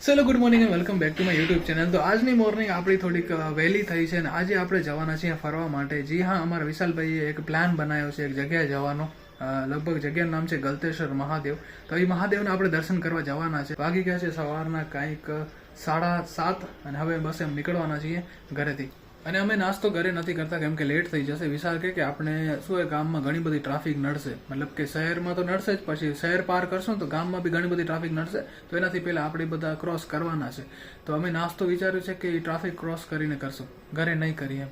ચલો good morning and welcome back to my YouTube channel તો આજની મોર્નિંગ આપણી થોડીક વહેલી થઈ છે અને આજે આપણે જવાના છીએ ફરવા માટે. જી હા, અમારા વિશાલભાઈએ એક પ્લાન બનાવ્યો છે, એક જગ્યાએ જવાનો. લગભગ જગ્યાનું નામ છે ગલતેશ્વર મહાદેવ. તો એ મહાદેવના આપણે દર્શન કરવા જવાના છે. વાગી ગયા છે સવારના કાંઈક સાડા સાત અને હવે બસ એમ નીકળવાના છીએ ઘરેથી. અને અમે નાસ્તો ઘરે નથી કરતા, કેમ કે લેટ થઈ જશે. વિશાલ કે કે આપણે શું એ ગામમાં ઘણી બધી ટ્રાફિક નડશે. મતલબ કે શહેરમાં તો નડશે જ, પછી શહેર પાર કરશું તો ગામમાં બી ઘણી બધી ટ્રાફિક નડશે. તો એનાથી પહેલા આપણે બધા ક્રોસ કરવાના છે. તો અમે નાસ્તો વિચાર્યું છે કે એ ટ્રાફિક ક્રોસ કરીને કરશું. ઘરે નહીં કરીએ.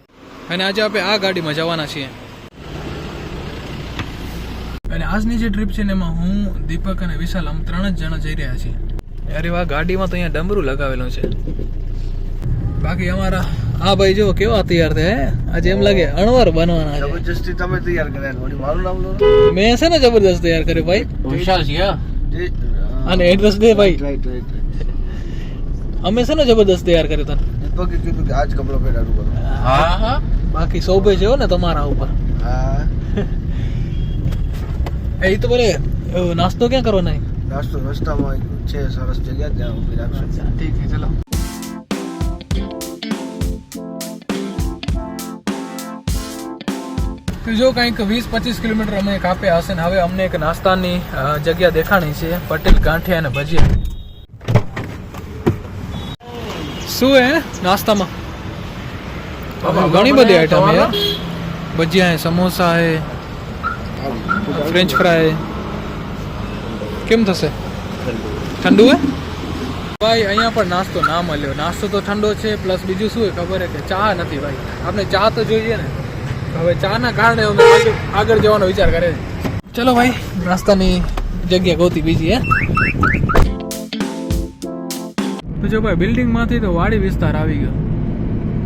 અને આજે આપણે આ ગાડીમાં જવાના છીએ. અને આજની જે ટ્રીપ છે ને એમાં હું, દીપક અને વિશાલ આમ ત્રણ જ જણા જઈ રહ્યા છીએ. અરે વાહ, ગાડીમાં તો અહીંયા ડમરું લગાવેલું છે. બાકી અમારા આ ભાઈ જો કેવા તૈયાર થયા આજે એમ લાગે અણવર બનવાના છે. જબરજસ્તી તમે તૈયાર કર્યા વળી મારું નામ લો મેં છે ને જબરજસ્ત તૈયાર કર્યો ભાઈ. વિશાલ છે અને એડ્રેસ દે ભાઈ. રાઈટ રાઈટ અમે છે ને જબરજસ્ત તૈયાર કર્યો તને દીપકે કીધું કે આજ કપડો પહેરાડું કરો. હા હા. બાકી સૌભે જેવો ને તમારા ઉપર. હા. એ તો બોલે એવું નાસ્તો ક્યાં કરવાનો છે? નાસ્તો રસ્તામાં છે સરસ જગ્યા ત્યાં ઊભી રાખશું. ઠીક છે ચલો. તો જો કંઈક વીસ પચીસ કિલોમીટર અમે કાપ્યા હશે ને હવે અમને એક નાસ્તાની જગ્યા દેખાણી છે પટેલ ગાંઠિયા અને ભજીયા. શું હે નાસ્તામાં? ઘણી બધી આઈટમ હે. યાર. ભજીયા હે સમોસા હે ફ્રેન્ચ ફ્રાય કેમ થશે? ઠંડુ હે? ભાઈ અહીંયા પણ નાસ્તો ના મળ્યો. નાસ્તો તો ઠંડો છે પ્લસ બીજું શું હે ખબર હે કે ચા નથી ભાઈ. આપણે ચા તો જોઈએ ને. હવે ચા ના કારણે અમે આગળ જવાનો વિચાર કરે છે. ચલો ભાઈ, નાસ્તાની જગ્યા ગોતી બીજી, હે? તો જો ભાઈ બિલ્ડિંગમાંથી તો વાડી વિસ્તાર આવી ગયો.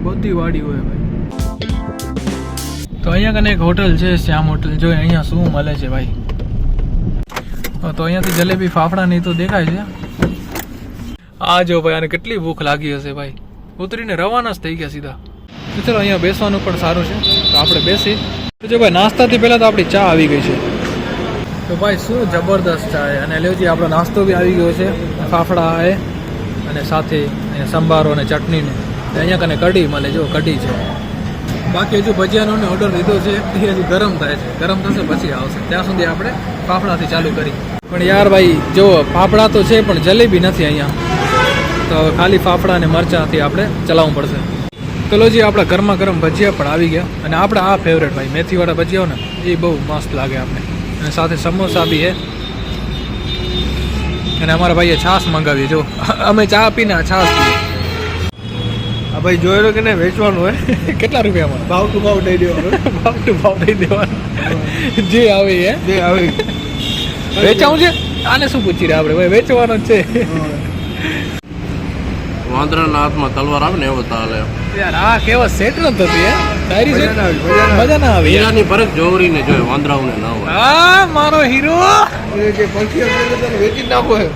બધી વાડી હોય ભાઈ. તો અહીંયા કને એક હોટલ છે, શ્યામ હોટલ. જો અહીંયા શું મળે છે ભાઈ. તો અહીંયાથી જલેબી ફાફડા નહીં તો દેખાય છે. આ જો ભાઈ, આને કેટલી ભૂખ લાગી હશે ભાઈ. ઉતરીને રવાના જ થઈ ગયા સીધા. તો ચલો, અહીંયા બેસવાનું પણ સારું છે. તો આપણે બેસી. જો ભાઈ, નાસ્તાથી પહેલાં તો આપણી ચા આવી ગઈ છે. તો ભાઈ, શું જબરદસ્ત ચા છે? અને લેવજી આપણો નાસ્તો બી આવી ગયો છે. ફાફડા એ, અને સાથે સંભારો અને ચટણી ને ને અહીંયા કને કઢી મળે, જો, કઢી છે. બાકી હજુ ભજીયાનો ઓર્ડર લીધો છે, એ હજુ ગરમ થાય છે. ગરમ થશે પછી આવશે. ત્યાં સુધી આપણે ફાફડાથી ચાલુ કરી. પણ યાર ભાઈ, જો, ફાફડા તો છે, પણ જલેબી નથી અહીંયા. તો ખાલી ફાફડા અને મરચાંથી આપણે ચલાવવું પડશે. તો લો જી આપણા ગરમા ગરમ ભજીયા પણ આવી ગયા અને આપણે આ ફેવરેટ ભાઈ મેથીવાળા ભજીયા ને એ બહુ મસ્ત લાગે આપણે અને સાથે સમોસા બી હે. અને અમારા ભાઈએ છાશ મંગાવી જો. અમે ચા પીને છાશ પીએ. આ ભાઈ જોયેલો કે ને વેચવાનું હોય કેટલા રૂપિયામાં ભાવ ટુ ભાવ દઈ દેવાનો. ભાવ ટુ ભાવ દઈ દેવાનો. જે આવે એ. જે આવે. વેચાવું છે? આને શું પૂછી રહ્યા આપણે? ભાઈ વેચવાનો છે. વાંદરાના હાથમાં તલવાર આવે ને એવો તાલે યાર આ કેવા સેટ ન થતી હે? ડાયરી સેટ મજા ના આવે. હીરાની પરખ જોવરીને જોઈએ વાંદરાઓને ના હોય. આ મારો હીરો! એ જે પંખી હશે વેચી નાખો હે.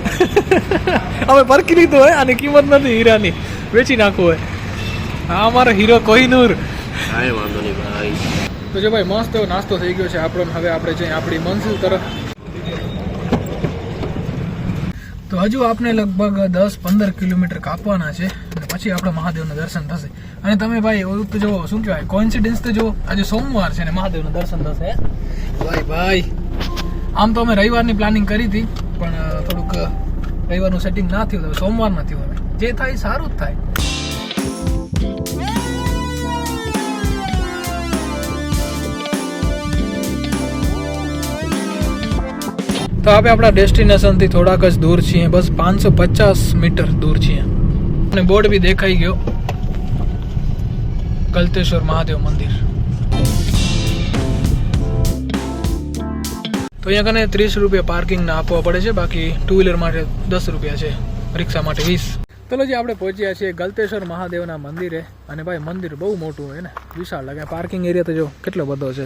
હવે પરખી લીધો હોય આની કિંમત નથી હીરાની. વેચી નાખો હોય. આ મારો હીરો કોહિનૂર. કાંઈ વાંધો નહીં ભાઈ. તો જો ભાઈ મસ્ત એવો નાસ્તો થઈ ગયો છે આપણો હવે આપણે જઈએ આપણી મંઝિલ તરફ. તો હજુ આપણે લગભગ દસ પંદર કિલોમીટર કાપવાના છે અને પછી આપણે મહાદેવનું દર્શન થશે. અને તમે ભાઈ એવું તો જો શું કહેવાય કોઇન્સિડન્સ તો જો આજે સોમવાર છે ને મહાદેવનું દર્શન થશે ભાઈ ભાઈ. આમ તો અમે રવિવારની પ્લાનિંગ કરી હતી પણ થોડુંક રવિવારનું સેટિંગ ના થયું તો ના થયું જે થાય સારું જ થાય. તો આપણે આપણા ડેસ્ટિનેશનથી થોડાક જ દૂર છીએ. બસ પાંચસો પચાસ મીટર દૂર છીએ. અને બોર્ડ બી દેખાઈ ગયો. ગલતેશ્વર મહાદેવ મંદિર. તો અહીંયા કને ત્રીસ રૂપિયા પાર્કિંગના આપવા પડે છે. બાકી ટુ વ્હીલર માટે દસ રૂપિયા છે. રિક્ષા માટે વીસ. ચલો જે, આપણે પહોંચ્યા છીએ ગલતેશ્વર મહાદેવના મંદિરે. અને ભાઈ, મંદિર બહુ મોટું હોય ને. વિશાળ લાગે. પાર્કિંગ એરિયા તો જો કેટલો બધો છે.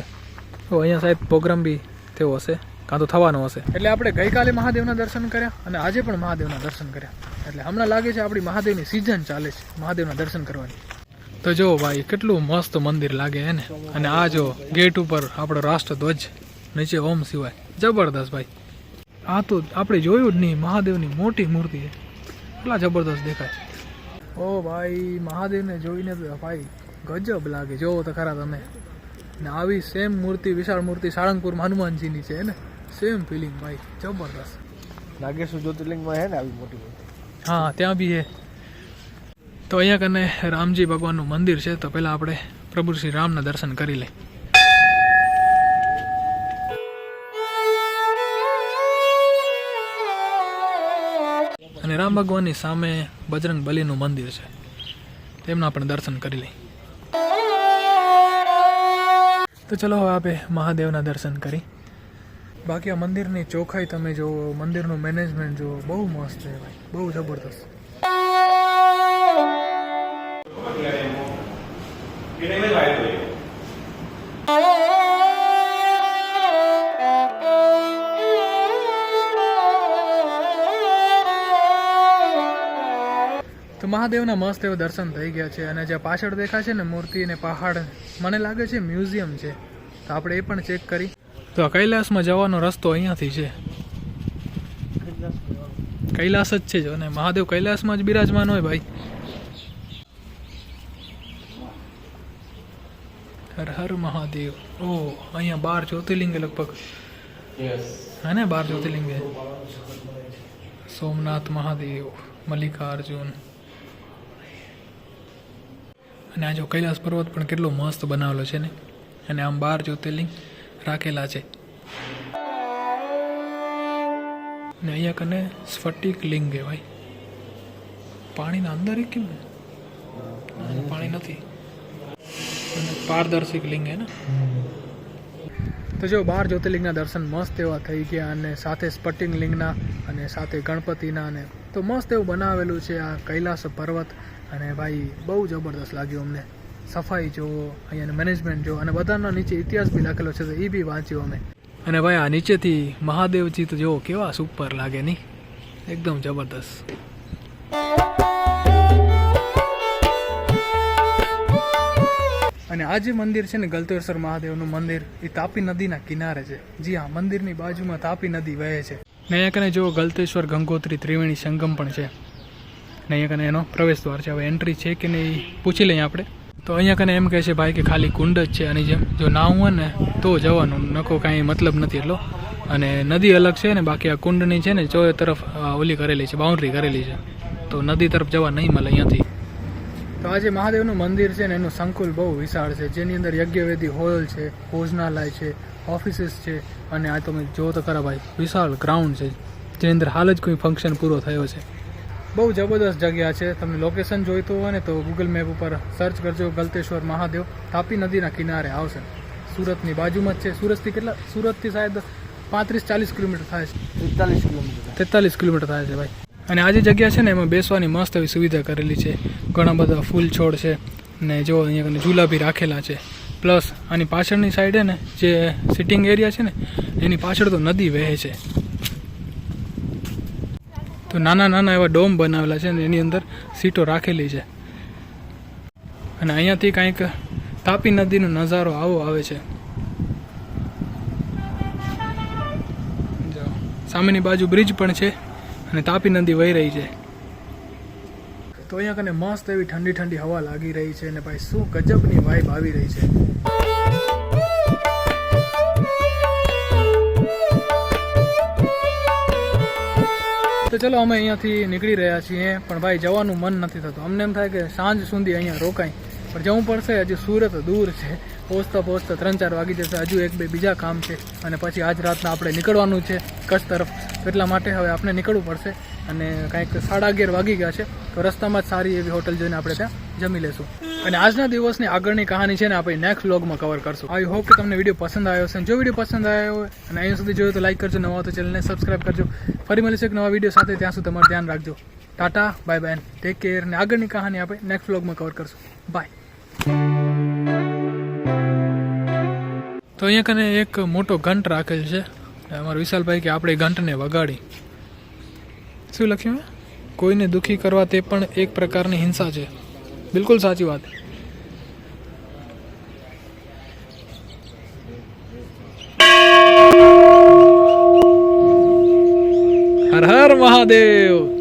તો અહીંયા સાહેબ પ્રોગ્રામ બી થયો હશે. કાં તો થવાનો હશે. એટલે આપણે ગઈકાલે મહાદેવના દર્શન કર્યા અને આજે પણ મહાદેવના દર્શન કર્યા. એટલે હમણાં લાગે છે આપણી મહાદેવની સિઝન ચાલે છે, મહાદેવના દર્શન કરવાની. તો જો ભાઈ, કેટલું મસ્ત મંદિર લાગે એને અને આ જો ગેટ ઉપર આપણો રાષ્ટ્રધ્વજ, નીચે ઓમ સિવાય. જબરદસ્ત ભાઈ. આ તો આપણે જોયું જ નહીં, મહાદેવની મોટી મૂર્તિ છે. કેટલા જબરદસ્ત દેખાય ઓ ભાઈ, મહાદેવને જોઈને તો ભાઈ ગજબ લાગે. જોવો તો ખરા તમે. ને આવી સેમ મૂર્તિ, વિશાળ મૂર્તિ સાળંગપુરમાં હનુમાનજીની છે ને? સેમ ફિલિંગ ભાઈ જબરદસ્ત. નાગેશ્વર જ્યોતિર્લિંગમાં હે ને આવી મોટી મોટી? હા ત્યાં બી છે તો અહીંયા કને રામજી ભગવાનનું મંદિર છે તો પહેલાં આપણે પ્રભુ શ્રી રામના દર્શન કરી લઈએ. અને રામ ભગવાનની સામે બજરંગ બલીનું મંદિર છે. તેમના પણ દર્શન કરી લઈ તો ચલો હવે આપણે મહાદેવના દર્શન કરી. બાકી આ મંદિરની ચોખાઈ તમે જુઓ મંદિરનું મેનેજમેન્ટ જુઓ બહુ મસ્ત છે ભાઈ. બહુ જબરદસ્ત. તો મહાદેવના મસ્ત એવા દર્શન થઈ ગયા છે અને જે પાછળ દેખાશે ને મૂર્તિ અને પહાડ, મને લાગે છે મ્યુઝિયમ છે. તો આપણે એ પણ ચેક કરી. તો આ કૈલાસમાં જવાનો રસ્તો અહીંયાથી છે. કૈલાસ જ છે જો અને મહાદેવ કૈલાસમાં જ બિરાજમાન હોય ભાઈ. હર હર મહાદેવ. ઓ અહીંયા બાર જ્યોતિર્લિંગ લગભગ. હે ને બાર જ્યોતિર્લિંગ સોમનાથ મહાદેવ મલ્લિકાર્જુન. અને આ જો કૈલાસ પર્વત પણ કેટલો મસ્ત બનાવેલો છે ને. અને આમ બાર જ્યોતિર્લિંગ. રાખેલા છે. ને અહીંયા કને સ્ફટિક લિંગ કહેવાય. પાણીના અંદર એ કેમ પાણી નથી. અને પારદર્શક લિંગ હે ને? તો જો બાર જ્યોતિર્લિંગના દર્શન મસ્ત એવા થઈ ગયા અને સાથે સ્ફટિક લિંગના અને સાથે ગણપતિના અને તો મસ્ત એવું બનાવેલું છે આ કૈલાસ પર્વત. અને ભાઈ બહુ જબરદસ્ત લાગ્યું અમને. સફાઈ જોવો અહીંયાનું મેનેજમેન્ટ જોવો અને બધાનો નીચે ઇતિહાસ બી લખેલો છે તો એ બી વાંચ્યો અમે. અને ભાઈ આ નીચેથી મહાદેવજી તો જોવો કેવા સુપર લાગે નહીં એકદમ જબરદસ્ત. અને આ જે મંદિર છે ને ગલતેશ્વર મહાદેવનું મંદિર, એ તાપી નદીના કિનારે છે. જી હા, મંદિરની બાજુમાં તાપી નદી વહે છે. ને અહીંયા કને જો ગલતેશ્વર ગંગોત્રી ત્રિવેણી સંગમ પણ છે. ને અહીંયા કને એનો પ્રવેશ દ્વાર છે. હવે એન્ટ્રી છે કે નહીં, પૂછી લઈએ આપણે. તો અહીંયા કને એમ કહે છે, ભાઈ, કે ખાલી કુંડ જ છે આની જેમ. જો નાવું હોય ને, તો જવાનું. નકો કાંઈ મતલબ નથી એટલો. અને નદી અલગ છે ને, બાકી આ કુંડની છે ને, ચોય તરફ ઓલી કરેલી છે, બાઉન્ડ્રી કરેલી છે. તો નદી તરફ જવા નહીં મળે અહીંયાથી. તો આજે મહાદેવનું મંદિર છે ને, એનું સંકુલ બહુ વિશાળ છે. જેની અંદર યજ્ઞવેદી હોલ છે, ભોજનાલય છે, ઓફિસીસ છે. અને આ તમે જો તો ખરા ભાઈ, વિશાળ ગ્રાઉન્ડ છે. જેની અંદર હાલ જ કોઈ ફંક્શન પૂરો થયો છે. બહુ જબરદસ્ત જગ્યા છે. તમને લોકેશન જોઈતું હોય ને તો ગૂગલ મેપ ઉપર સર્ચ કરજો ગલતેશ્વર મહાદેવ. તાપી નદીના કિનારે આવશે. સુરતની બાજુમાં જ છે. સુરતથી કેટલા સુરતથી શાયદ પાંત્રીસ ચાલીસ કિલોમીટર થાય છે. તેતાલીસ કિલોમીટર તેતાલીસ કિલોમીટર થાય છે ભાઈ. અને આ જે જગ્યા છે ને એમાં બેસવાની મસ્ત એવી સુવિધા કરેલી છે. ઘણા બધા ફૂલ છોડ છે ને જો અહીંયા કને ઝૂલા બી રાખેલા છે. પ્લસ આની પાછળની સાઈડે ને જે સિટિંગ એરિયા છે ને એની પાછળ તો નદી વહે છે. તો નાના નાના એવા ડોમ બનાવેલા છે અને એની અંદર સીટો રાખેલી છે. અને અહીંયાથી કાંઈક તાપી નદીનો નજારો આવો આવે છે. સામેની બાજુ બ્રિજ પણ છે અને તાપી નદી વહી રહી છે. તો અહીંયા કને મસ્ત એવી ઠંડી ઠંડી હવા લાગી રહી છે અને ભાઈ શું ગજબની વાઇબ આવી રહી છે. તો ચલો અમે અહીંયાથી નીકળી રહ્યા છીએ, પણ ભાઈ જવાનું મન નથી થતું. અમને એમ થાય કે સાંજ સુધી અહીંયા રોકાય પણ જવું પડશે, હજી સુરત દૂર છે. પહોંચતા પહોંચતા ત્રણ ચાર વાગી જશે, હજુ એક બે બીજા કામ છે. અને પછી આજ રાતના આપણે નીકળવાનું છે કચ્છ તરફ. એટલા માટે હવે આપણે નીકળવું પડશે. અને કાંઈક સાડા અગિયાર વાગી ગયા છે. તો રસ્તામાં જ સારી એવી હોટલ જોઈને આપણે ત્યાં જમી લેશું. અને આજના દિવસની આગળની કહાની છે ને આપણે નેક્સ્ટ વ્લોગમાં કવર કરશું. આઈ હોપ કે તમને વીડિયો પસંદ આવ્યો હશે. જો વીડિયો પસંદ આવ્યો હોય અને અહીંયા સુધી જોયો તો લાઈક કરજો. નવા તો ચેનલને સબસ્ક્રાઈબ કરજો. ફરી મળીશું એક નવા વીડિયો સાથે. ત્યાં સુધી તમારું ધ્યાન રાખજો. Ta-ta bye bye take care અને આગળની કહાની આપણે નેક્સ્ટ વ્લોગમાં કવર કરશું. બાય તો અહીંયા કને એક મોટો ઘંટ રાખેલ છે. અમારા વિશાલભાઈ કે આપણે ઘંટને વગાડી. શું લખ્યું કોઈને દુઃખી કરવા તે પણ એક પ્રકારની હિંસા છે. બિલકુલ સાચી વાત. હર હર મહાદેવ.